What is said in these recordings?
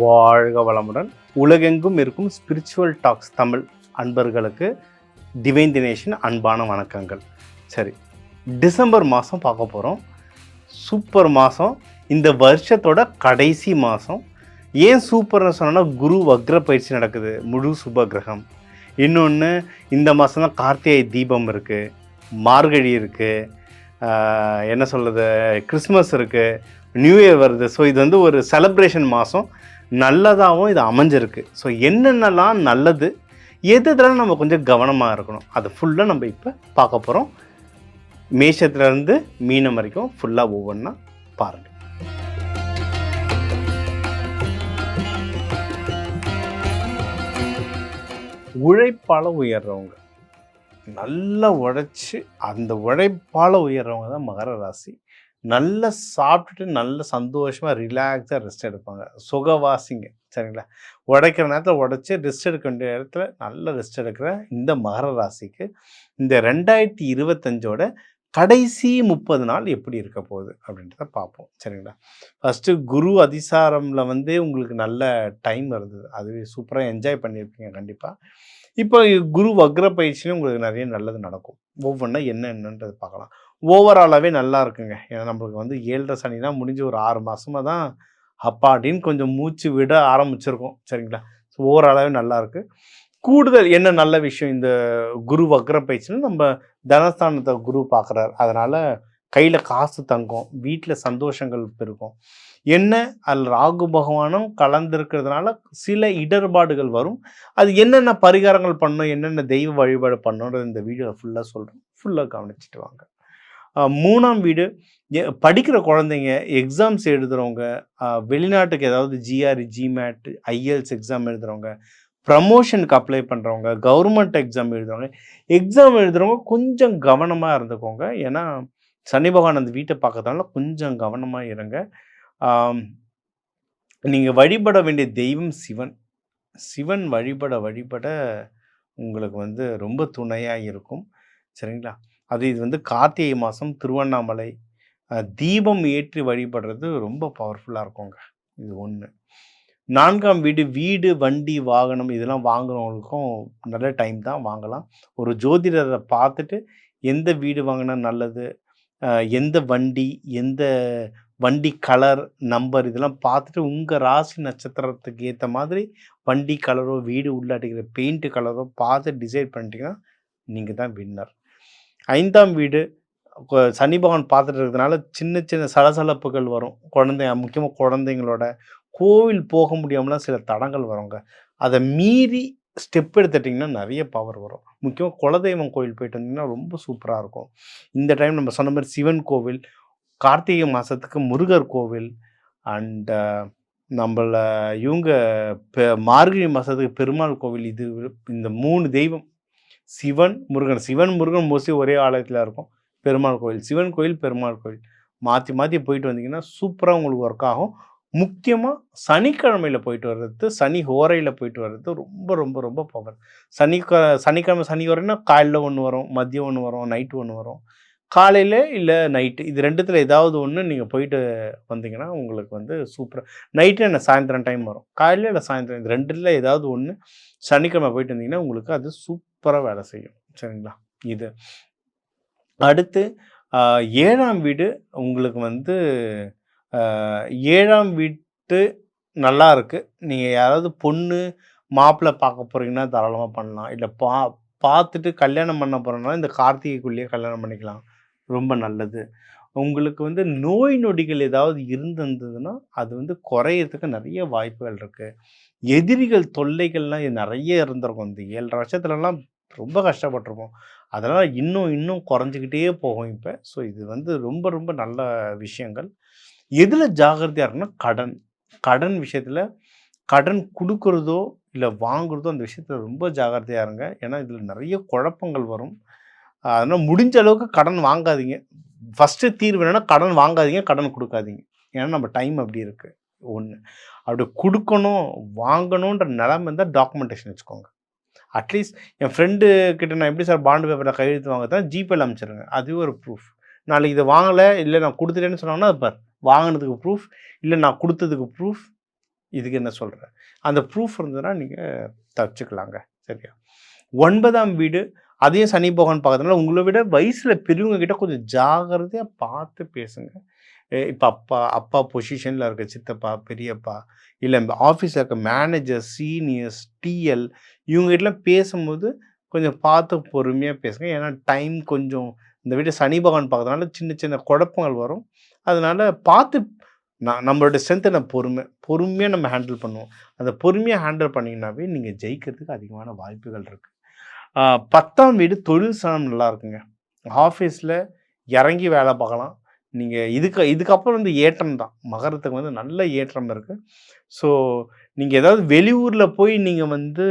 வாழ்க வளமுடன். உலகெங்கும் இருக்கும் ஸ்பிரிச்சுவல் டாக்ஸ் தமிழ் அன்பர்களுக்கு டிவைன் தினேஷின் அன்பான வணக்கங்கள். சரி டிசம்பர் மாதம் பார்க்க போகிறோம் சூப்பர் மாதம் இந்த வருஷத்தோட கடைசி மாதம் ஏன் சூப்பர்னு சொன்னோன்னா குரு வக்ர பயிற்சி நடக்குது முழு சுப கிரகம். இன்னொன்று இந்த மாதம் தான் கார்த்திகை தீபம் இருக்குது மார்கழி இருக்குது என்ன சொல்கிறது கிறிஸ்மஸ் இருக்குது நியூ இயர் வருது. ஸோ இது வந்து ஒரு செலப்ரேஷன் மாதம் நல்லதாகவும் இது அமைஞ்சிருக்கு. ஸோ என்னென்னலாம் நல்லது? எது இதெல்லாம் நம்ம கொஞ்சம் கவனமாக இருக்கணும்? அதை ஃபுல்லாக நம்ம இப்போ பார்க்க போகிறோம் மேஷத்துலேருந்து மீனம் வரைக்கும் ஃபுல்லாக ஒவ்வொன்றா பாருங்கள் உழைப்பால் உயர்றவங்க. நல்லா உழைச்சி அந்த உழைப்பால் உயர்றவங்க தான் மகர ராசி. நல்லா சாப்பிட்டுட்டு நல்ல சந்தோஷமாக ரிலாக்ஸாக ரெஸ்ட் எடுப்பாங்க. சுகவாசிங்க சரிங்களா? உடைக்கிற நேரத்தில் உடைச்சி ரெஸ்ட் எடுக்க வேண்டிய இடத்துல நல்ல ரெஸ்ட் எடுக்கிற இந்த மகர ராசிக்கு இந்த ரெண்டாயிரத்தி இருபத்தஞ்சோட கடைசி முப்பது நாள் எப்படி இருக்க போகுது அப்படின்றத பார்ப்போம் சரிங்களா? ஃபஸ்ட்டு குரு அதிசாரமில் வந்து உங்களுக்கு நல்ல டைம் வருது அதுவே சூப்பராக என்ஜாய் பண்ணியிருப்பீங்க கண்டிப்பாக இப்போ குரு வக்ர பயிற்சியிலும் உங்களுக்கு நிறைய நல்லது நடக்கும். ஒவ்வொன்றா என்ன என்னன்றது பார்க்கலாம். ஓவராலாகவே நல்லா இருக்குங்க. ஏன்னா நம்மளுக்கு வந்து ஏழரை சனினா முடிஞ்சு ஒரு ஆறு மாதமாக தான் அப்பாடின்னு கொஞ்சம் மூச்சு விட ஆரம்பிச்சிருக்கோம். சரிங்களா? ஸோ ஓவராலாகவே நல்லாயிருக்கு கூடுதல் என்ன நல்ல விஷயம்? இந்த குரு வக்ர பயிற்சின்னு நம்ம தனஸ்தானத்தை குரு பார்க்குறாரு. அதனால் கையில் காசு தங்கும். வீட்டில் சந்தோஷங்கள் பெருக்கும் என்ன? அதில் ராகு பகவானும் கலந்துருக்கிறதுனால சில இடர்பாடுகள் வரும். அது என்னென்ன பரிகாரங்கள் பண்ணணும்? என்னென்ன தெய்வ வழிபாடு பண்ணணுன்றது இந்த வீடியோவில் ஃபுல்லாக சொல்கிறோம் ஃபுல்லாக கவனிச்சுட்டு வாங்க. மூணாம் வீடு. படிக்கிற குழந்தைங்க எக்ஸாம்ஸ் எழுதுகிறவங்க வெளிநாட்டுக்கு ஏதாவது ஜிஆர் ஜிமேட் ஐஎல்ஸ் எக்ஸாம் எழுதுகிறவங்க ப்ரமோஷனுக்கு அப்ளை பண்ணுறவங்க கவர்மெண்ட் எக்ஸாம் எழுதுறவங்க எக்ஸாம் எழுதுகிறவங்க கொஞ்சம் கவனமாக இருந்துக்கோங்க. ஏன்னா சனி பகவான் அந்த வீட்டை பார்க்கறதுனால கொஞ்சம் கவனமாக இருங்க. நீங்கள் வழிபட வேண்டிய தெய்வம் சிவன். சிவன் வழிபட வழிபட உங்களுக்கு வந்து ரொம்ப துணையாக இருக்கும். சரிங்களா? அது இது வந்து கார்த்திகை மாதம் திருவண்ணாமலை தீபம் ஏற்றி வழிபடுறது ரொம்ப பவர்ஃபுல்லாக இருக்குங்க. இது ஒன்று நான்காம் வீடு வீடு வண்டி வாகனம் இதெல்லாம் வாங்குறவங்களுக்கும் நல்ல டைம் தான். வாங்கலாம். ஒரு ஜோதிடரை பார்த்துட்டு எந்த வீடு வாங்கினா நல்லது? எந்த வண்டி எந்த வண்டி கலர் நம்பர் இதெல்லாம் பார்த்துட்டு உங்கள் ராசி நட்சத்திரத்துக்கு ஏற்ற மாதிரி வண்டி கலரோ வீடு உள்ளாட்டிக்கிற பெயிண்ட்டு கலரோ பார்த்து டிசைட் பண்ணிட்டீங்கன்னா நீங்கள் தான் வின்னர் ஐந்தாம் வீடு சனி பகவான் பார்த்துட்டு இருக்கிறதுனால சின்ன சின்ன சலசலப்புகள் வரும். குழந்தை முக்கியமாக குழந்தைங்களோட கோவில் போக முடியாமலாம் சில தடங்கள் வருங்க. அதை மீறி ஸ்டெப் எடுத்துட்டிங்கன்னா நிறைய பவர் வரும். முக்கியமாக குலதெய்வம் கோவில் போயிட்டு வந்தீங்கன்னா ரொம்ப சூப்பராக இருக்கும். இந்த டைம் நம்ம சொன்ன மாதிரி சிவன் கோவில் கார்த்திகை மாதத்துக்கு முருகர் கோவில் அண்ட் நம்மளை இவங்க பெ- மார்கழி மாதத்துக்கு பெருமாள் கோவில் இது இந்த மூணு தெய்வம் சிவன் முருகன். சிவன் முருகன் மோஸ்ட்லி ஒரே ஆலயத்தில் இருக்கும். பெருமாள் கோவில். சிவன் கோயில் பெருமாள் கோயில் மாற்றி மாற்றி போயிட்டு வந்தீங்கன்னா சூப்பராக உங்களுக்கு ஒர்க் ஆகும். முக்கியமாக சனிக்கிழமையில் போயிட்டு வர்றது சனி ஹோரையில் போயிட்டு வர்றது ரொம்ப ரொம்ப ரொம்ப பவர் சனி சனிக்கிழமை சனி வரைன்னா காலையில் ஒன்று வரும் மதியம் ஒன்று வரும் நைட்டு ஒன்று வரும். காலையில் இல்லை நைட்டு இது ரெண்டுத்தில் ஏதாவது ஒன்று நீங்கள் போயிட்டு வந்தீங்கன்னா உங்களுக்கு வந்து சூப்பராக நைட்டு என்ன? சாயந்தரம் டைம் வரும். காலையில் இல்லை சாயந்தரம்? இது ரெண்டுல ஏதாவது ஒன்று சனிக்கிழமை போயிட்டு வந்தீங்கன்னா உங்களுக்கு அது சூப்பராக வேலை செய்யும். சரிங்களா? இது. அடுத்து ஏழாம் வீடு உங்களுக்கு வந்து ஏழாம் வீட்டு நல்லா இருக்குது நீங்கள் யாராவது பொண்ணு மாப்பிள்ளை பார்க்க போகிறீங்கன்னா தாராளமாக பண்ணலாம். இல்லை பா பார்த்துட்டு கல்யாணம் பண்ண போகிறோம்னா இந்த கார்த்திகைக்குள்ளேயே கல்யாணம் பண்ணிக்கலாம். ரொம்ப நல்லது. உங்களுக்கு வந்து நோய் நொடிகள் ஏதாவது இருந்திருந்ததுன்னா அது வந்து குறையிறதுக்கு நிறைய வாய்ப்புகள் இருக்குது எதிரிகள் தொல்லைகள்லாம் நிறைய இருந்திருக்கும். இந்த ஏழரை வருஷத்துலலாம் ரொம்ப கஷ்டப்பட்டிருப்போம். அதனால் இன்னும் இன்னும் குறைஞ்சிக்கிட்டே போகும் இப்போ. ஸோ இது வந்து ரொம்ப ரொம்ப நல்ல விஷயங்கள். எதில் ஜாகிரதையாக இருக்குன்னா கடன். கடன் விஷயத்தில் கடன் கொடுக்குறதோ இல்லை வாங்குறதோ அந்த விஷயத்தில் ரொம்ப ஜாகிரதையாக இருங்க. ஏன்னா இதில் நிறைய குழப்பங்கள் வரும். அதனால் முடிஞ்ச அளவுக்கு கடன் வாங்காதீங்க. ஃபஸ்ட்டு தீர்வு என்னென்னா கடன் வாங்காதீங்க கடன் கொடுக்காதீங்க. ஏன்னா நம்ம டைம் அப்படி இருக்குது ஒன்று அப்படி கொடுக்கணும் வாங்கணுன்ற நிலமை இருந்தால் டாக்குமெண்டேஷன் வச்சுக்கோங்க. அட்லீஸ்ட் என் ஃப்ரெண்டு கிட்ட நான் எப்படி சார் பாண்டு பேப்பரில் கையெழுத்து வாங்க தான் ஜிபேல அமைச்சிருங்க. அதுவே ஒரு ப்ரூஃப் நாளைக்கு இதை வாங்கலை இல்லை நான் கொடுத்துட்டேன்னு சொன்னாங்கன்னா அது பார். வாங்கினதுக்கு ப்ரூஃப் இல்லை நான் கொடுத்ததுக்கு ப்ரூஃப் இதுக்கு என்ன சொல்கிறேன் அந்த ப்ரூஃப் இருந்ததுன்னா நீங்கள் தச்சுக்கலாங்க சரியா? ஒன்பதாம் வீடு அதையும் சனி பகவான் பார்க்கறதுனால உங்களை விட வயசில் பெரியவங்க கிட்ட கொஞ்சம் ஜாகிரதையாக பார்த்து பேசுங்க. இப்போ அப்பா அப்பா பொசிஷனில் இருக்க சித்தப்பா பெரியப்பா இல்லை ஆஃபீஸில் இருக்க மேனேஜர் சீனியர்ஸ் டிஎல் இவங்ககிட்டலாம் பேசும்போது கொஞ்சம் பார்த்து பொறுமையாக பேசுங்க. ஏன்னா டைம் கொஞ்சம் இந்த வீட்டை சனி பகவான் பார்க்கறதுனால சின்ன சின்ன குழப்பங்கள் வரும். அதனால் பார்த்து நான் நம்மளோட ஸ்ட்ரென்த்தை நம்ம பொறுமை பொறுமையாக நம்ம ஹேண்டில் பண்ணுவோம். அந்த பொறுமையாக ஹேண்டில் பண்ணிங்கனாவே நீங்கள் ஜெயிக்கிறதுக்கு அதிகமான வாய்ப்புகள் இருக்குது பத்தாம் வீடு தொழில் சனம் நல்லா இருக்குங்க ஆஃபீஸில் இறங்கி வேலை பார்க்கலாம். நீங்கள் இதுக்கு இதுக்கப்புறம் வந்து ஏற்றம் தான். மகரத்துக்கு வந்து நல்ல ஏற்றம் இருக்குது ஸோ நீங்கள் ஏதாவது வெளியூரில் போய் நீங்கள் வந்து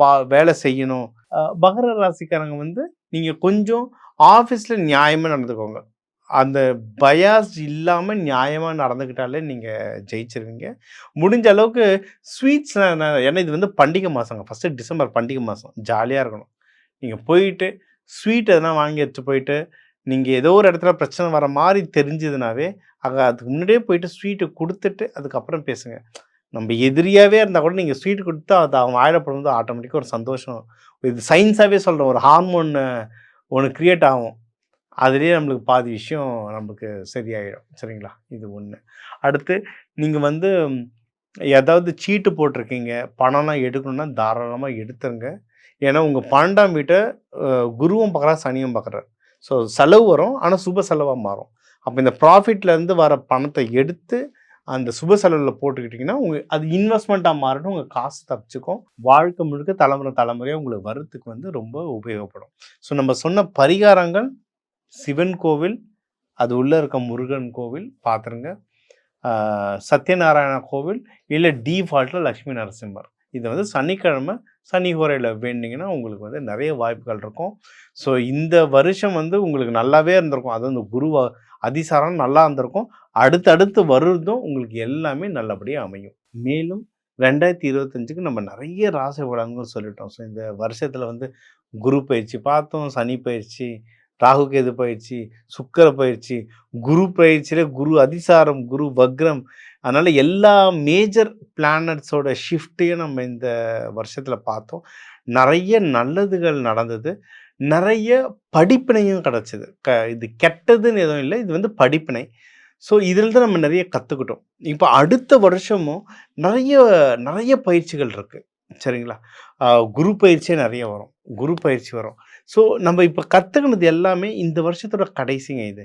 பா வேலை செய்யணும். மகர ராசிக்காரங்க வந்து நீங்கள் கொஞ்சம் ஆஃபீஸில் நியாயமாக நடந்துக்கோங்க. அந்த பயாஸ் இல்லாமல் நியாயமாக நடந்துக்கிட்டாலே நீங்கள் ஜெயிச்சிருவீங்க. முடிஞ்ச அளவுக்கு ஸ்வீட்ஸ் ஏன்னா இது வந்து பண்டிகை மாதங்க ஃபஸ்ட்டு டிசம்பர் பண்டிகை மாதம் ஜாலியாக இருக்கணும். நீங்கள் போயிட்டு ஸ்வீட் எதனா வாங்கி வச்சு போயிட்டு நீங்கள் ஏதோ ஒரு இடத்துல பிரச்சனை வர மாதிரி தெரிஞ்சதுனாவே அங்கே அதுக்கு முன்னாடியே போயிட்டு ஸ்வீட்டு கொடுத்துட்டு அதுக்கப்புறம் பேசுங்க. நம்ம எதிரியாகவே இருந்தால் கூட நீங்கள் ஸ்வீட் கொடுத்தா அது அவன் வாயிடப்படும்போது ஆட்டோமேட்டிக்காக ஒரு சந்தோஷம் இது சயின்ஸாகவே சொல்கிறோம் ஒரு ஹார்மோன் ஒன்று க்ரியேட் ஆகும். அதுலேயே நம்மளுக்கு பாதி விஷயம் நம்மளுக்கு சரியாயிடும். சரிங்களா? இது ஒன்று அடுத்து நீங்கள் வந்து ஏதாவது சீட்டு போட்டிருக்கீங்க. பணம்லாம் எடுக்கணும்னா தாராளமாக எடுத்துருங்க. ஏன்னா உங்கள் பன்னெண்டாம் வீட்டை குருவும் பார்க்குறா சனியும் பார்க்குறாரு ஸோ செலவு வரும் ஆனால் சுப செலவாக மாறும். அப்போ இந்த ப்ராஃபிட்லேருந்து வர பணத்தை எடுத்து அந்த சுப செலவில் போட்டுக்கிட்டிங்கன்னா உங்கள் அது இன்வெஸ்ட்மெண்ட்டாக மாறணும் உங்கள் காசு தப்பிச்சுக்கும். வாழ்க்கை முழுக்க தலைமுறை தலைமுறையாக உங்களுக்கு வரத்துக்கு வந்து ரொம்ப உபயோகப்படும். ஸோ நம்ம சொன்ன பரிகாரங்கள் சிவன் கோவில் அது உள்ளே இருக்க முருகன் கோவில் பார்த்துருங்க சத்யநாராயண கோவில் இல்லை டிஃபால்ட்டில் லக்ஷ்மி நரசிம்மர். இதை வந்து சனிக்கிழமை சனி ஹோரையில் வேண்டிங்கன்னா உங்களுக்கு வந்து நிறைய வாய்ப்புகள் இருக்கும். ஸோ இந்த வருஷம் வந்து உங்களுக்கு நல்லாவே இருந்திருக்கும். அது அந்த குரு அதிசாரம் நல்லா இருந்திருக்கும். அடுத்தடுத்து வருதும் உங்களுக்கு எல்லாமே நல்லபடியாக அமையும். மேலும் ரெண்டாயிரத்தி இருபத்தஞ்சுக்கு நம்ம நிறைய ராசி பலன்கள் சொல்லிட்டோம். ஸோ இந்த வருஷத்தில் வந்து குரு பயிற்சி பார்த்தோம் சனி பயிற்சி ராகு கேது பயிற்சி சுக்கர பயிற்சி குரு பயிற்சியில் குரு அதிசாரம் குரு வக்ரம் அதனால் எல்லா மேஜர் பிளானட்ஸோட ஷிஃப்ட்டையும் நம்ம இந்த வருஷத்தில் பார்த்தோம். நிறைய நல்லதுகள் நடந்தது. நிறைய படிப்பினையும் கிடச்சிது. க இது கெட்டதுன்னு எதுவும் இல்லை. இது வந்து படிப்பினை. ஸோ இதில் தான் நம்ம நிறைய கற்றுக்கிட்டோம் இப்போ அடுத்த வருஷமும் நிறைய நிறைய பயிற்சிகள் இருக்குது சரிங்களா? குரு பயிற்சியே நிறைய வரும். குரு பயிற்சி வரும். ஸோ நம்ம இப்போ கற்றுக்கினது எல்லாமே இந்த வருஷத்தோட கடைசிங்க இது.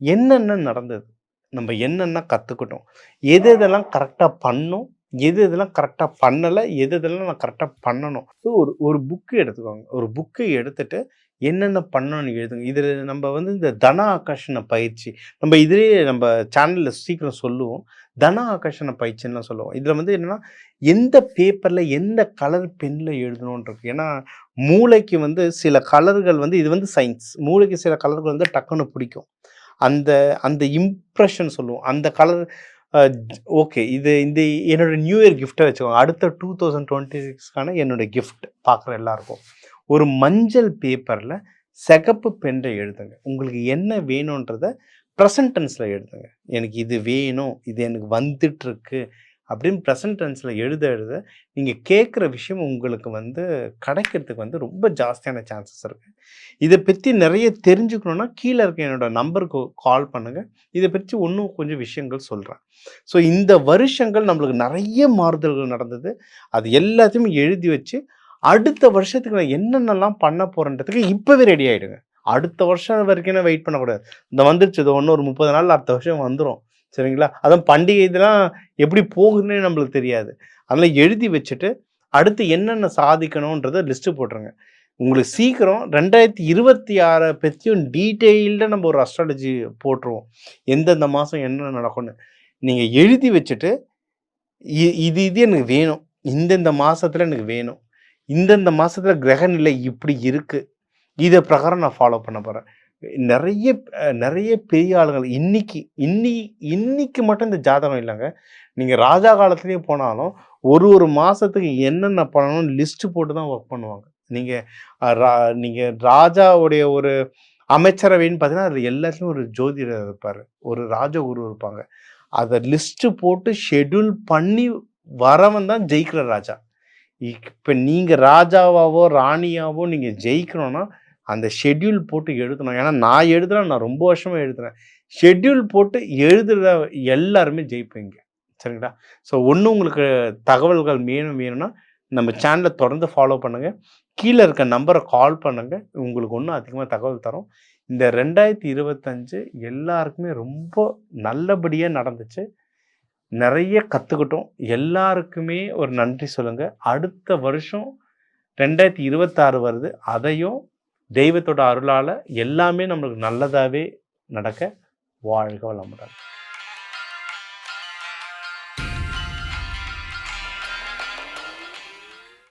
என்னென்ன நடந்தது? நம்ம என்னென்ன கற்றுக்கிட்டோம் எது எதெல்லாம் கரெக்டாக பண்ணோம் எது எதெல்லாம் கரெக்டாக பண்ணலை எது இதெல்லாம் நான் கரெக்டாக பண்ணணும். ஸோ ஒரு ஒரு புக்கு எடுத்துக்கோங்க. ஒரு புக்கு எடுத்துட்டு என்னென்ன பண்ணணும்னு எழுதுங்க. இதில் நம்ம வந்து இந்த தன ஆகர்ஷண பயிற்சி நம்ம இதிலே நம்ம சேனலில் சீக்கிரம் சொல்லுவோம். தன ஆகர்ஷண பயிற்சின்னுலாம் சொல்லுவோம். இதில் வந்து என்னென்னா எந்த பேப்பரில் எந்த கலர் பென்னில் எழுதணுன்றது ஏன்னா மூளைக்கு வந்து சில கலர்கள் வந்து இது வந்து சயின்ஸ் மூளைக்கு சில கலர்கள் வந்து டக்குன்னு பிடிக்கும். அந்த அந்த இம்ப்ரெஷன் சொல்லுவோம். அந்த கலர் ஓகே இது இந்த என்னோடய நியூ இயர் கிஃப்ட்டை வச்சுக்கோங்க. அடுத்த டூ தௌசண்ட் டுவெண்ட்டி சிக்ஸ்க்கான என்னோட கிஃப்ட் பார்க்குற எல்லாருக்கும். ஒரு மஞ்சள் பேப்பரில் சிகப்பு பென்றை எழுதுங்க. உங்களுக்கு என்ன வேணுன்றத ப்ரெசன்டென்ஸில் எழுதுங்க. எனக்கு இது வேணும் இது எனக்கு வந்துட்டுருக்கு அப்படின்னு ப்ரெசன்ட் டென்ஸில் எழுத எழுத நீங்கள் கேட்குற விஷயம் உங்களுக்கு வந்து கிடைக்கிறதுக்கு வந்து ரொம்ப ஜாஸ்தியான சான்சஸ் இருக்குது இதை பற்றி நிறைய தெரிஞ்சுக்கணுன்னா கீழே இருக்க என்னோட நம்பருக்கு கால் பண்ணுங்கள் இதை பற்றி இன்னும் கொஞ்சம் விஷயங்கள் சொல்கிறேன் ஸோ இந்த வருஷங்கள் நம்மளுக்கு நிறைய மாறுதல்கள் நடந்தது. அது எல்லாத்தையும் எழுதி வச்சு அடுத்த வருஷத்துக்கு நான் என்னென்னலாம் பண்ண போகிறேன்றதுக்கு இப்போவே ரெடி ஆகிடுங்க அடுத்த வருஷம் வரைக்கும் வெயிட் பண்ணக்கூடாது. இந்த வந்துருச்சு இது ஒன்று ஒரு முப்பது நாள் அடுத்த வருஷம் வந்துடும் சரிங்களா? அதான் பண்டிகை இதெல்லாம் எப்படி போகுதுன்னே நம்மளுக்கு தெரியாது. அதெல்லாம் எழுதி வச்சுட்டு அடுத்து என்னென்ன சாதிக்கணுன்றதை லிஸ்ட்டு போட்டுருங்க. உங்களுக்கு சீக்கிரம் ரெண்டாயிரத்தி இருபத்தி ஆறை பற்றியும் டீட்டெயில்டாக நம்ம ஒரு அஸ்ட்ராலஜி போட்டுருவோம். எந்தெந்த மாதம் என்ன நடக்கும்னு. நீங்கள் எழுதி வச்சுட்டு இது இது எனக்கு வேணும். இந்தந்த மாதத்தில் எனக்கு வேணும். இந்தந்த மாதத்தில் கிரக நிலை இப்படி இருக்குது இதை பிரகாரம் நான் ஃபாலோ பண்ண போகிறேன் நிறைய நிறைய பெரிய ஆளுகள் இன்னைக்கு இன்னி இன்னைக்கு மட்டும் இந்த ஜாதகம் இல்லைங்க. நீங்கள் ராஜா காலத்துலயே போனாலும் ஒரு ஒரு மாதத்துக்கு என்னென்ன பண்ணணும்னு லிஸ்ட்டு போட்டு தான் ஒர்க் பண்ணுவாங்க. நீங்கள் ரா- நீங்கள் ராஜாவுடைய ஒரு அமைச்சரவைன்னு பார்த்தீங்கன்னா அதில் எல்லாத்துலேயும் ஒரு ஜோதிடர் இருப்பார். ஒரு ராஜகுரு இருப்பாங்க. அதை லிஸ்ட்டு போட்டு ஷெட்யூல் பண்ணி வரவன் தான் ஜெயிக்கிற ராஜா. இப்போ நீங்கள் ராஜாவாவோ ராணியாவோ நீங்கள் ஜெயிக்கணும்னா அந்த ஷெட்யூல் போட்டு எழுதணும். ஏன்னா நான் எழுதுறேன் நான் ரொம்ப வருஷமாக எழுதுறேன். ஷெட்யூல் போட்டு எழுதுகிற எல்லாருமே ஜெயிப்பீங்க சரிங்களா? ஸோ ஒன்று உங்களுக்கு தகவல்கள் வேணும் வேணும்னா நம்ம சேனலை தொடர்ந்து ஃபாலோ பண்ணுங்கள் கீழே இருக்க நம்பரை கால் பண்ணுங்கள் உங்களுக்கு ஒன்றும் அதிகமாக தகவல் தரும். இந்த ரெண்டாயிரத்தி இருபத்தஞ்சு எல்லாருக்குமே ரொம்ப நல்லபடியாக நடந்துச்சு. நிறைய கற்றுக்கிட்டோம் எல்லாருக்குமே ஒரு நன்றி சொல்லுங்கள் அடுத்த வருஷம் ரெண்டாயிரத்தி இருபத்தாறு வருது. அதையும் தெய்வத்தோட அருளால் எல்லாமே நம்மளுக்கு நல்லதாகவே நடக்க வாழ்க வளமுடன்.